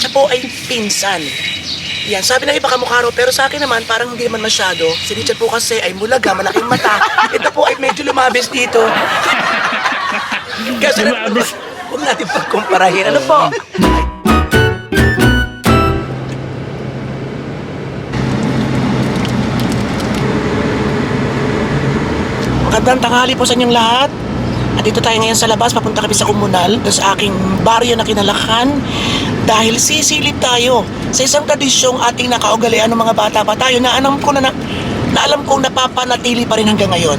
Siya po ay pinsan. Yan, sabi ng iba kamukha raw, pero sa akin naman, parang hindi naman masyado. Si Richard po kasi ay mulaga, malaking mata. Ito po ay medyo lumabis dito. kasi Lumabis. Huwag natin pagkumparahin. Ano po? Magandang tanghali po sa inyong lahat. At dito tayo ngayon sa labas, papunta kami sa komunal, doon sa aking baryo na kinalakan. Dahil sisilip tayo sa isang tradisyong ating nakaugalian ng mga bata pa tayo na alam ko na, na, na alam kong napapanatili pa rin hanggang ngayon.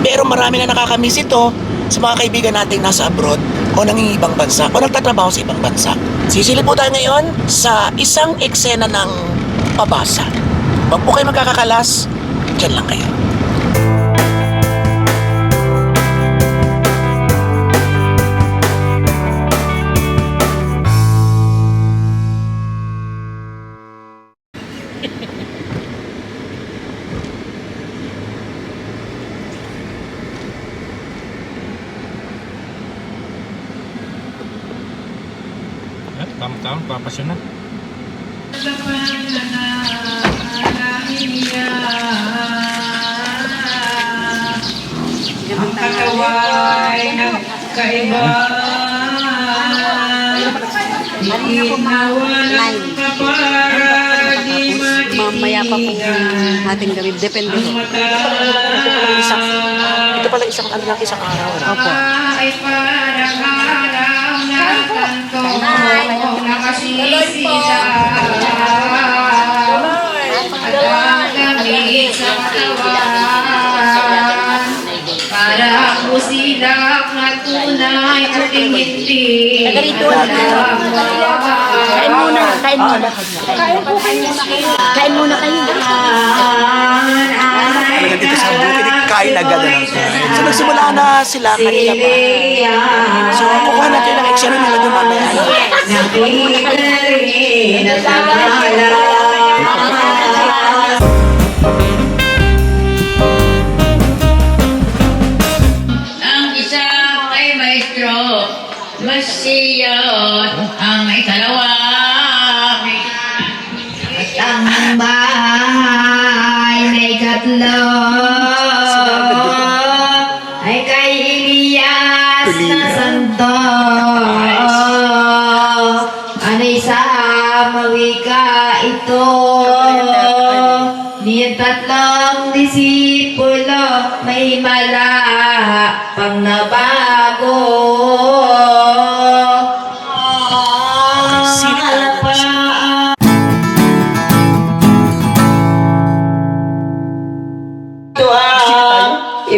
Pero marami na nakakamiss ito sa mga kaibigan nating nasa abroad o nangingibang bansa o nagtatrabaho sa ibang bansa. Sisilip po tayo ngayon sa isang eksena ng pabasa. Huwag po kayo magkakakalas, dyan lang kayo. Tama-tama, papasyon na. Ang kataway ng kaiba Inawalang kapara di Mamaya pa po ating gabi. Depende po. Isang, mata ito pala isang ano lang isang araw. Opo. ay parang kanto nakasisila At ang lamig sa katawan silak na tunay puting hindi na. Kain muna, kain muna. Kain po kayo. Kain muna kayo. Talaga dito sa bukid, kain agad na lang. So nagsimula na sila kanina pa. So kukuha natin ang eksena nila doon mamaya. Ano? Ang الأولياء أم تلوى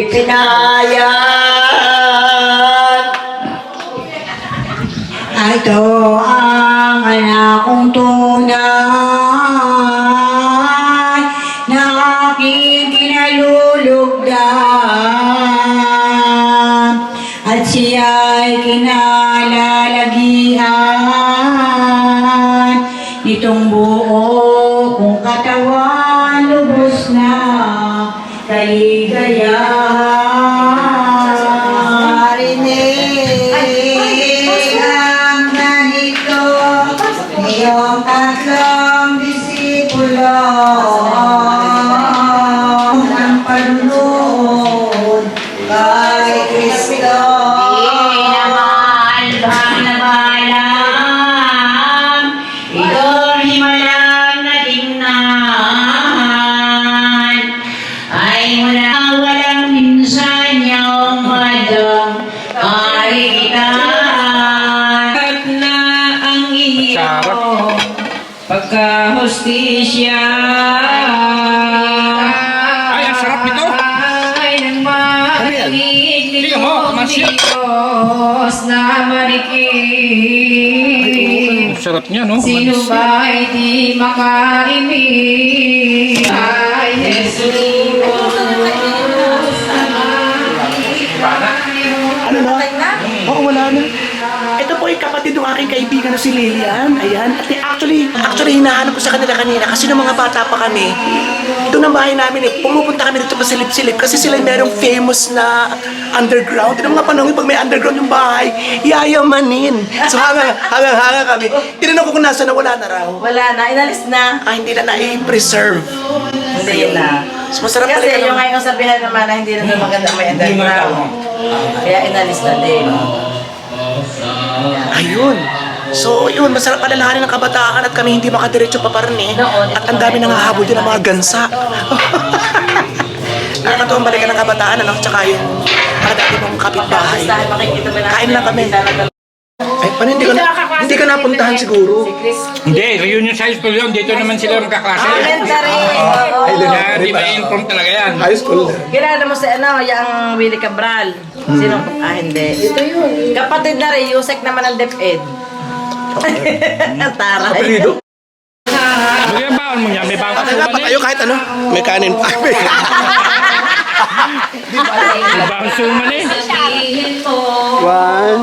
ipinayag. Ito ang anak kong tunay iyong tatlong disipulo Diyos na marikig. Ang sarap niya, no? Sino ba di makaimig? Ay, Jesus. Ano na? Oo, wala na. Ito po ay kapatid ng aking kaibigan na si Lilian. Ayan. At actually, actually, hinahanap ko sa kanila kanina kasi nung mga bata pa kami, ito ng bahay namin eh, pumupunta kami dito pa silip-silip kasi sila merong famous na underground. Ito mga panahon pag may underground yung bahay, yayamanin. So hanggang, hanggang, hanggang kami. Tinanong ko kung nasa na wala na raw. Wala na, inalis na. Ah, hindi na na-preserve. Hindi na. So masarap Kasi pala yung ngayon sabihan naman na hindi na maganda may underground. Kaya inalis na din. Ayun. So, yun, masarap alalahanin ng kabataan at kami hindi makadiretso pa pa rin eh. At ang dami nang hahabol din ng mga gansa. Nakakatuwang balikan ng kabataan, ano? Tsaka yung mga dati mong kapitbahay. Kain lang kami. Ay, paano hindi ka, na, hindi ka napuntahan siguro? Hindi, reunion sa high school yun. Dito naman sila magkaklase. Elementary. Kaya di ba inform talaga yan? High school. Kilala mo si ano, yung Willie Cabral. Sino? Ah, hindi. Ito yun. Kapatid na rin, Yusek naman ang DepEd. Ang taray. Apelido. Magyan baon mo niya. May baon ka Ano nga, suman patayo eh. kahit ano. May kanin pa. May baon suman eh. One,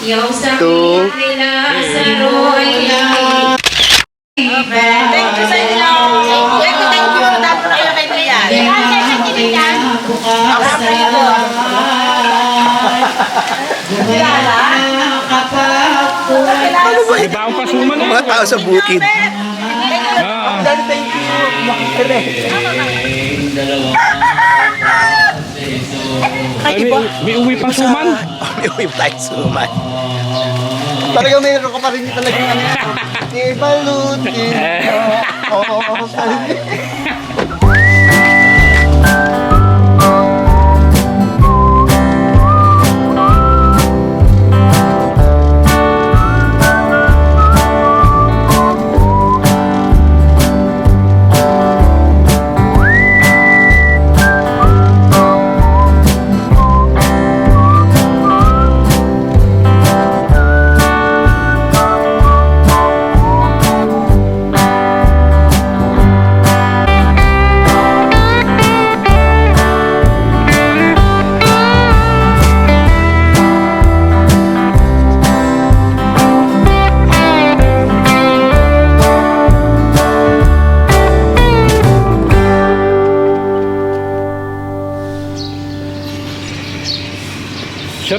yung Two. sabihin nila sa roya. Thank you sa inyo. Thank you, thank you. Dapat kayo kay Brian. Ako sa iyo. Ano ba? May baon ka suman eh. Mga tao sa bukid. Ah. Thank you. Ay, may, may uwi pang suman. May uwi tayo suman. talaga mayroon ka pa rin talagang ano. Ibalutin. Oo,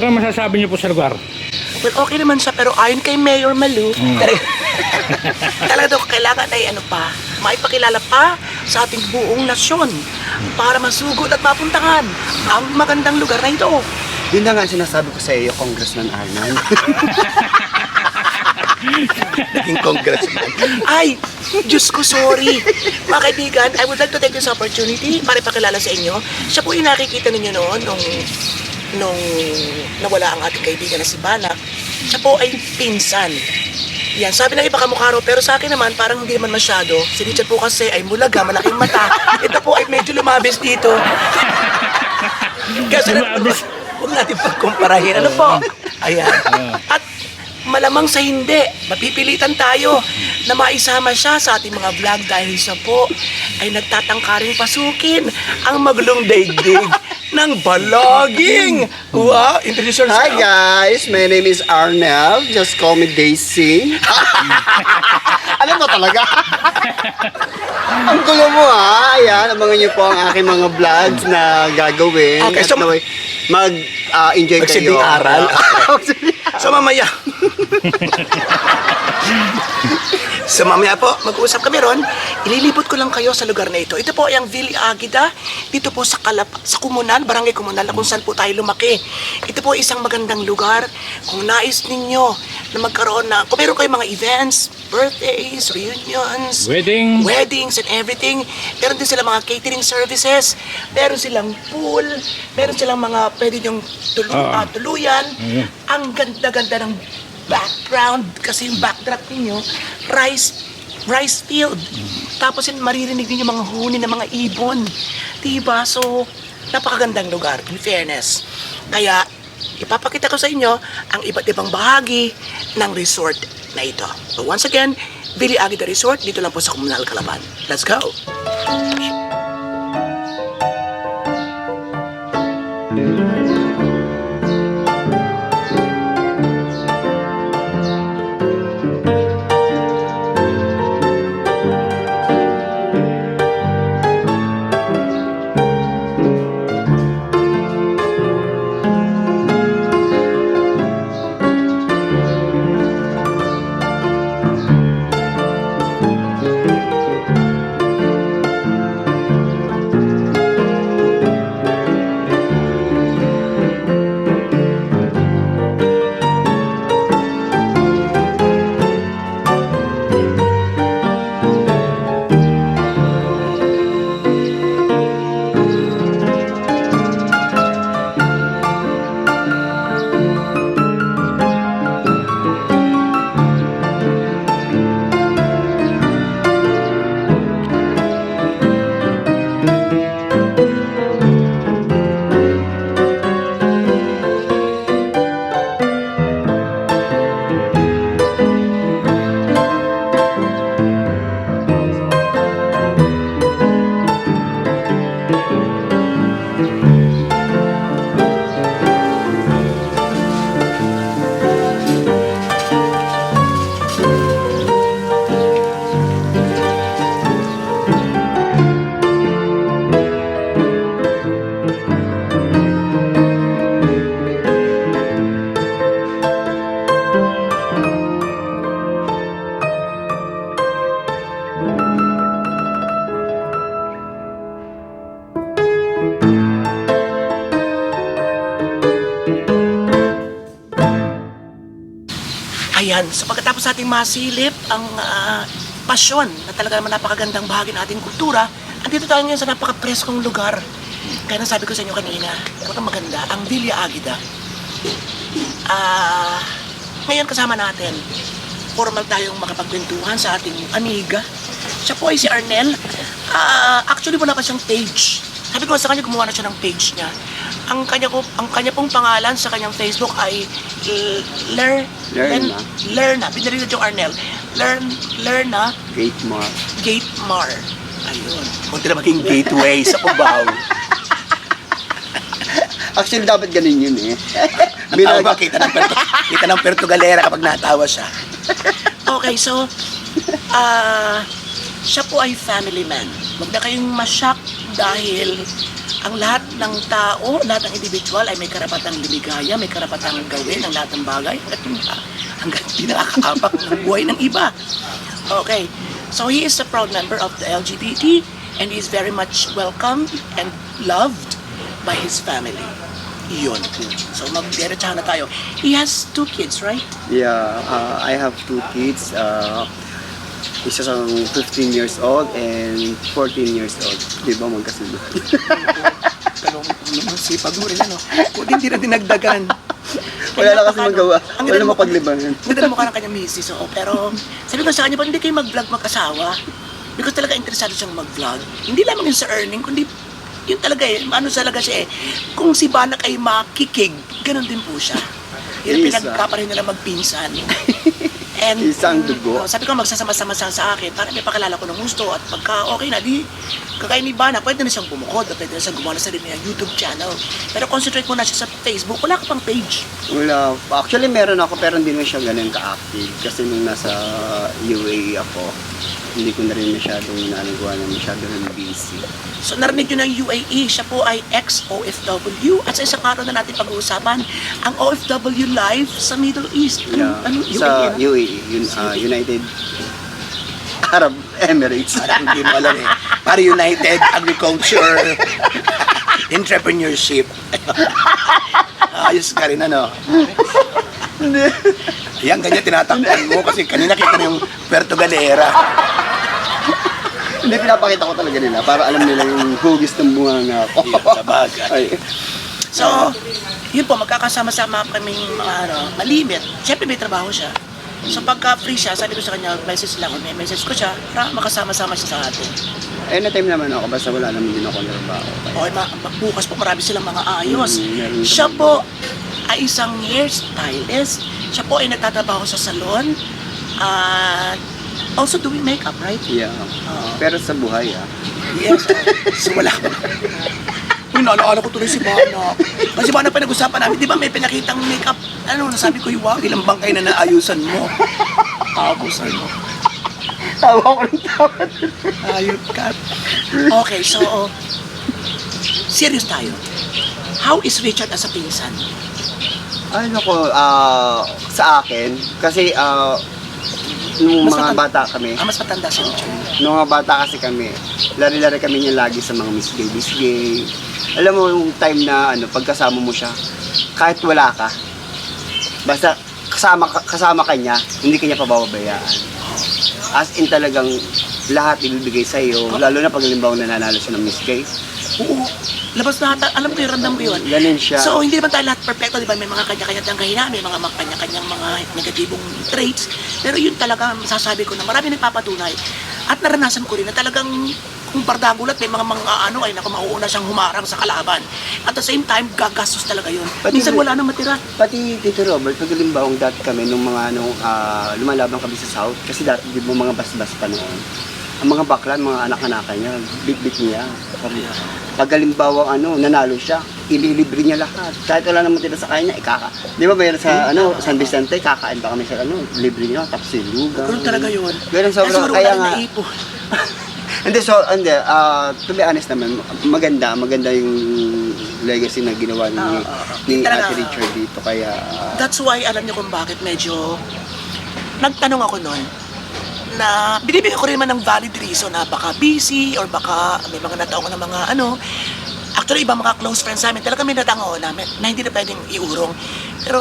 Sir, ang masasabi niyo po sa lugar? Well, okay naman siya, pero ayon kay Mayor Malu, talaga, talaga daw kailangan ay ano pa, maipakilala pa sa ating buong nasyon para masugod at mapuntahan ang magandang lugar na ito. Yun na nga sinasabi ko sa iyo, Congressman Arnold. Naging congressman. Ay, Diyos ko, sorry. Mga kaibigan, I would like to take this opportunity para ipakilala sa inyo. Siya po yung nakikita ninyo noon nung nung nawala ang ating kaibigan na si Banak. Siya po ay pinsan. Yan, sabi ng iba kamukha raw, pero sa akin naman, parang hindi naman masyado. Si Richard po kasi ay mulaga, malaking mata. Ito po ay medyo lumabis dito. Kasi Lumabis. huwag natin pagkumparahin. Ano po? Ayan. At malamang sa hindi, mapipilitan tayo na maisama siya sa ating mga vlog dahil siya po ay nagtatangkaring pasukin ang maglong daigdig ng balaging. Wow, introduce yourself. Hi guys, my name is Arnel. Just call me Daisy. Alam mo talaga? ang gulo mo ha. Ayan, abangan niyo po ang aking mga vlogs na gagawin. Okay, At so- naway, mag-enjoy Magsilbing kayo. aral. Magsilbing So mamaya. so mamaya po, mag-uusap kami ron. Ililipot ko lang kayo sa lugar na ito. Ito po ay ang Vili Agida, dito po sa Kalap sa Kumunal, Barangay Kumunal, na kung saan po tayo lumaki. Ito po ay isang magandang lugar. Kung nais ninyo na magkaroon na, kung meron kayong mga events, birthdays, reunions, Wedding. weddings and everything. Meron din silang mga catering services. Meron silang pool. Meron silang mga pwede nyong tulu- ah, tuluyan. Ayun. Ang ganda-ganda ng background kasi yung backdrop ninyo, rice rice field. Tapos yun, maririnig ninyo mga huni ng mga ibon. Diba? So, napakagandang lugar, in fairness. Kaya, ipapakita ko sa inyo ang iba't ibang bahagi ng resort na ito. So once again, Billy Agida Resort, dito lang po sa Komunal Calaban. Let's go! Ayan, so pagkatapos nating masilip ang ah, pasyon na talaga naman napakagandang bahagi ng ating kultura, andito tayo ngayon sa napaka-preskong lugar. Kaya nasabi ko sa inyo kanina, talagang maganda, ang Villa Agida. Ah, ngayon kasama natin, formal tayong makapagkwentuhan sa ating amiga. Siya po ay si Arnel. Ah, actually, wala pa siyang page. Sabi ko sa kanya, gumawa na siya ng page niya. Ang kanya, ko, ang kanya pong pangalan sa kanyang Facebook ay L- Ler, Lerna. Lerna. Binalitan yung Arnel. Learn, Lerna Gate Mar. Gate Mar. Ayun. Kunti na maging gateway sa Cubao. Actually, dapat ganun yun eh. Natawa ba? Kita ng, Pertu kita ng Pertugalera kapag natawa siya. Okay, so, ah, siya po ay family man. Huwag na kayong masyak dahil ang lahat ng tao, lahat ng individual ay may karapatang lumigaya, may karapatang gawin ang lahat ng bagay hanggat, hanggat di nakakaapak ng buhay ng iba. Okay, so he is a proud member of the LGBT and he is very much welcomed and loved by his family. Yun. So magdiretsahan na tayo. He has two kids, right? Yeah, uh, I have two kids. Uh, isa siyang 15 years old and 14 years old. Di ba magkasunod? Naman sipag mo rin ano. Kung hindi na dinagdagan. Wala na kasi magawa. Ang Wala mapaglibangan. Ang ganda mo ka ng kanyang misis, oo. Pero sabi ko sa kanya, ba't hindi kayo mag-vlog mag-asawa? Because talaga interesado siyang mag-vlog. Hindi lamang yun sa earning, kundi yun talaga eh. Ano talaga siya eh. Kung si Banak ay makikig, ganun din po siya. Yun ang pinagkaparin nila magpinsan. And, Isang dugo. oh, sabi ko magsasama-sama siya sa akin para may pakilala ko ng gusto at pagka okay na, di kagaya ni Bana, pwede na siyang bumukod at pwede na siyang gumawa na sa rin niya YouTube channel. Pero concentrate muna siya sa Facebook. Wala ka pang page. Wala. Actually, meron ako pero hindi na siya ganun ka-active. Kasi nung nasa UAE ako, hindi ko na rin masyadong nalagawa na masyado rin busy. So narinig nyo ng UAE, siya po ay ex-OFW at sa isang araw na natin pag-uusapan ang OFW life sa Middle East. Ano, Yeah. ano, sa UAE? UAE, yun, uh, United Arab Emirates. Parang hindi mo alam eh. Para United Agriculture Entrepreneurship. Ayos ka rin ano. Yan, ganyan tinatakpan mo kasi kanina kita yung Puerto Galera. Hindi pinapakita ko talaga nila para alam nila yung hugis ng bunganga ko. Yan, sabagay. Ay, So, yun po, magkakasama-sama kaming mga ano, malimit. Siyempre may trabaho siya. So pagka free siya, sabi ko sa kanya, message lang may message ko siya para makasama-sama siya sa atin. anytime naman ako, basta wala naman din ako trabaho. Okay, ma ma- bukas po marami silang mga ayos. Mm, meron Siya po ay isang hairstylist. Siya po ay nagtatrabaho sa salon. At also doing makeup, right? Yeah. Pero sa buhay ah. Yes. so wala ka Uy, naalala ko tuloy si Bana. Kasi Bana pa nag-usapan namin, di ba may pinakitang makeup? Ano, nasabi ko, wow, ilang bangkay na naayusan mo. Tapos ano, Tawa ko rin tawa. ayot ka. Okay, so, oh, serious tayo. How is Richard as a pinsan? Ano ko, ah, sa akin, kasi ah, nung Mas mga bata kami, Ah, mas matanda si Richard. nung mga bata kasi kami, lari-lari kami niya lagi sa mga Miss Gay, Miss Gay. Alam mo yung time na ano, pagkasama mo siya, kahit wala ka, basta kasama, ka- kasama ka niya, hindi ka niya pababayaan. As in talagang lahat ibibigay sa iyo, lalo na pag halimbawa nananalo siya ng Miss Gay. Oo, labas na ata. Alam ko yung random ko yun. Ganun siya. So, hindi naman tayo lahat perfecto, di ba? May mga kanya-kanya tayong kahinaan, may mga mga kanya-kanyang mga negatibong traits. Pero yun talaga, masasabi ko na marami nagpapatunay. At naranasan ko rin na talagang kung bardagulat, may mga mga ano ay naku, mauuna siyang humarang sa kalaban. At the same time, gagastos talaga yun. Pati Minsan wala nang matira. Pati Tito Robert, pag halimbawang dati kami nung mga ano, ah, lumalaban kami sa South, kasi dati di ba mga bas-bas pa noon. Ang mga baklan, mga anak-anakan niya, bit-bit niya. Pag halimbawang ano, nanalo siya, ililibre niya lahat. Kahit wala naman tira sa kanya, ikaka. Di ba mayroon sa ano, San Vicente, kakain pa kami sa ano, libre niya, tapos silugan. Ganun talaga yun. Ganun sobrang, kaya nga, hindi, so, hindi, ah, to be honest naman, maganda, maganda yung legacy na ginawa ni, ah, ah. ni. Ate Richard dito, kaya, ah, That's why, alam niyo kung bakit medyo nagtanong ako noon na binibigyan ko rin naman ng valid reason na baka busy or baka may mga nataong na mga ano. Actually, iba mga close friends namin, talaga may natango na, na hindi na pwedeng iurong. Pero,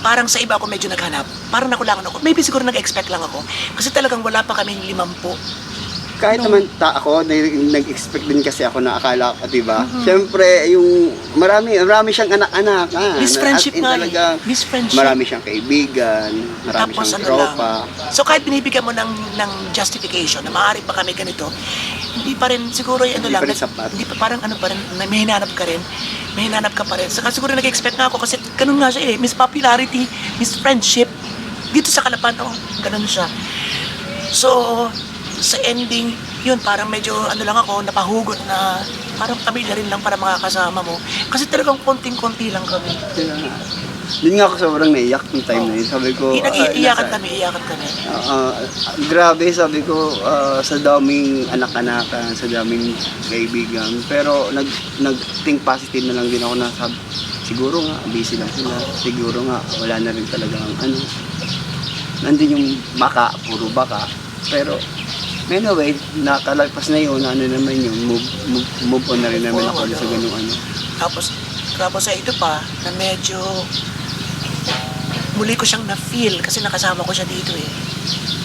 parang sa iba ako medyo naghanap. Parang nakulangan ako. Maybe siguro nag-expect lang ako. Kasi talagang wala pa kaming limampu. Kahit naman ta ako, na- nag-expect din kasi ako na akala ko, di ba? Siyempre, yung marami, marami siyang anak-anak. Ah, Miss na- friendship nga eh. talagang Miss friendship. Marami siyang kaibigan, marami Tapos siyang ano lang. tropa. So kahit binibigyan mo ng, ng justification na maaari pa kami ganito, hindi pa rin siguro yung ano Hindi lang. pa rin sapat. Hindi pa parang ano pa rin, na may hinanap ka rin. May hinanap ka pa rin. Saka siguro nag-expect nga ako kasi ganun nga siya eh. Miss Popularity, Miss Friendship. Dito sa Kalapan, oh, ganun siya. So, sa ending, yun, parang medyo ano lang ako, napahugot na parang pamilya rin lang para makakasama mo. Kasi talagang konting-konti lang kami. Nga. Yun nga ako sobrang naiyak yung time na yun. Sabi ko, ah, Nag-iiyakan nasa- kami, iyakan kami. Ah, ah, grabe, sabi ko, ah, sa daming anak-anakan, sa daming kaibigan. Pero nag, nag-think positive na lang din ako na sabi, siguro nga, busy lang sila. Siguro nga, wala na rin talagang ano. Nandun yung baka, puro baka. Pero, anyway, nakalagpas na yun, ano naman yun, move, move, move on na rin naman ako sa ganung ano. Tapos, tapos sa ito pa, na medyo muli ko siyang na-feel kasi nakasama ko siya dito eh.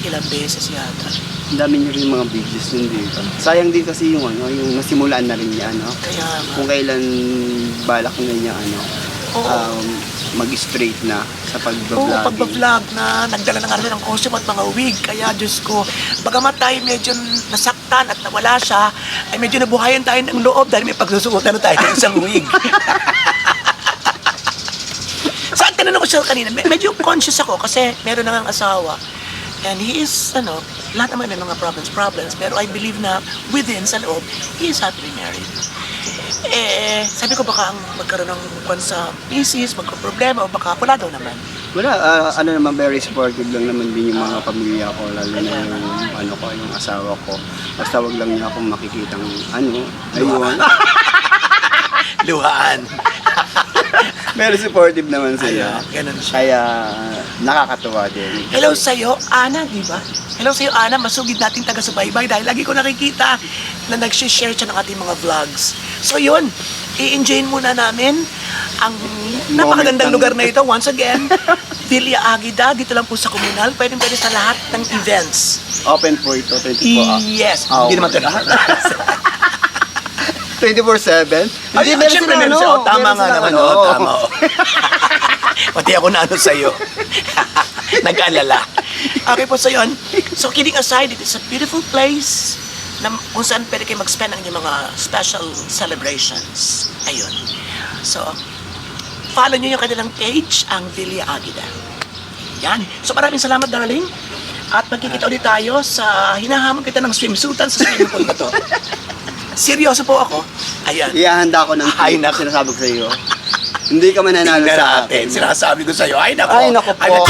Ilang beses yata. Ang dami niyo rin mga videos nun dito. Sayang din kasi yung ano, yung nasimulaan na rin niya, ano. Kaya nga. kung kailan balak na niya ano Oo. um, mag-straight na sa Oo, pag-vlog. na nagdala ng ano ng costume at mga wig. Kaya Diyos ko, bagamat tayo medyo nasaktan at nawala siya, ay medyo nabuhayan tayo ng loob dahil may pagsusuotan na tayo ng isang wig. Sa tinanong ko siya kanina, me- medyo conscious ako kasi meron na ng asawa. And he is, ano, lahat naman may mga problems, problems. Pero I believe na within, sa loob, he is happily married. Eh, sabi ko baka ang magkaroon ng kwan sa thesis, magka-problema, o baka wala daw naman. Wala, ah, ano naman, very supportive lang naman din yung mga pamilya ko, lalo na yung ano ko, yung asawa ko. Basta wag lang niya akong makikitang ano, ayun. Luhaan. very supportive naman sila. Ayun, ganun siya. Kaya nakakatuwa din. Hello sa'yo, Ana, di ba? Hello sa'yo, Ana. Masugid nating taga-subaybay dahil lagi ko nakikita na nag-share siya ng ating mga vlogs. So yun, i-enjoyin muna namin ang napakagandang ng- lugar na ito. Once again, Villa Agida, dito lang po sa Komunal. Pwede pwede sa lahat ng events. Open po ito, 24 hours. Yes. Ah, Hindi naman okay. ito lahat. 24-7? Ay, meron meron ano, siya. Oh, tama nga naman. ano. Oh, tama. oh. Pati ako na ano sa'yo. Nag-alala. Okay po, yun. So kidding aside, it is a beautiful place na kung saan pwede kayo mag-spend ang inyong mga special celebrations. Ayun. So, follow nyo yung kanilang page, ang Villa Agida. Yan. So maraming salamat, darling. At magkikita ulit tayo sa hinahamon kita ng swimsuitan sa swimming pool na to. Seryoso po ako. Ayan. Ihahanda ko ng Ay, naku. sinasabi ko sa iyo. Hindi ka mananalo Tingnan sa natin. akin. Sinasabi ko sa'yo, ay nako. Ay, naku po. Ay, nako.